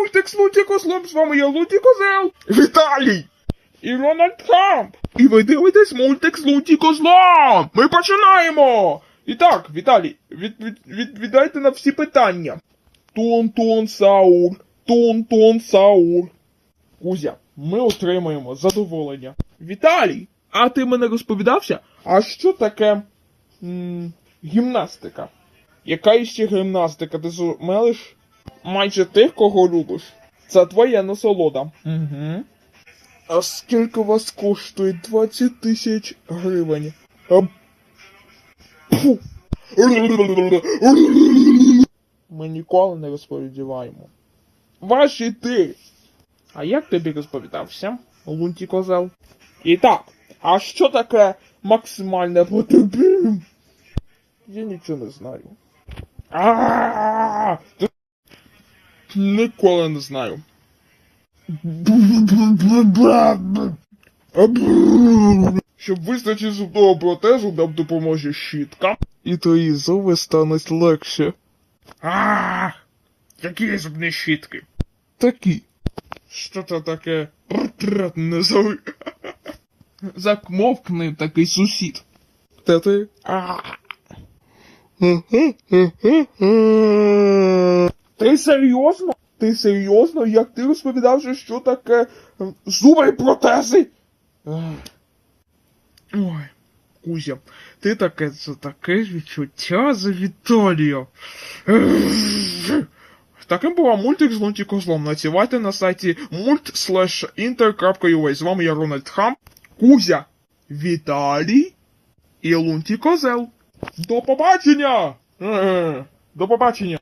мультик з Луті Козлом, з вами я Луті Козел. Віталій! І Рональд Трамп. І ви дивитесь мультик з Луті Козлом. Ми починаємо! І так, Віталій, від, від, від, віддайте на всі питання. Тон-тон Саур, тон-тон Саур. Кузя, ми отримаємо задоволення. Віталій, а ти мене розповідався? А що таке м, гімнастика? Яка іще гімнастика? Ти ж мелиш майже тих, кого любиш. Це твоя насолода. Угу. А скільки вас коштує 20 тисяч гривень? А... Пфу. Ми ніколи не розповідаємо. Ваші ти. А як тобі розповідався, Лунті Козел? І так, а що таке максимальне потерпіння? Я нічого не знаю. А Ніколи не знаю. Щоб вистачити зубного протезу, нам допоможе щітка. І твої зуби стануть легше. А, які зубні щітки? Такі. Що це таке? Портрет не зови. Закмовкни такий сусід. Та ти. Ти серйозно? Ти серйозно? Як ти розповідав, що, що таке е, зуби і протези? Ой, Кузя, ти таке це таке відчуття за Віталія. Таким був мультик з Лунті Козлом. Націвайте на сайті mult.inter.ua. З вами я Рональд Хам, Кузя, Віталій і Лунті Козел. До побачення! До побачення!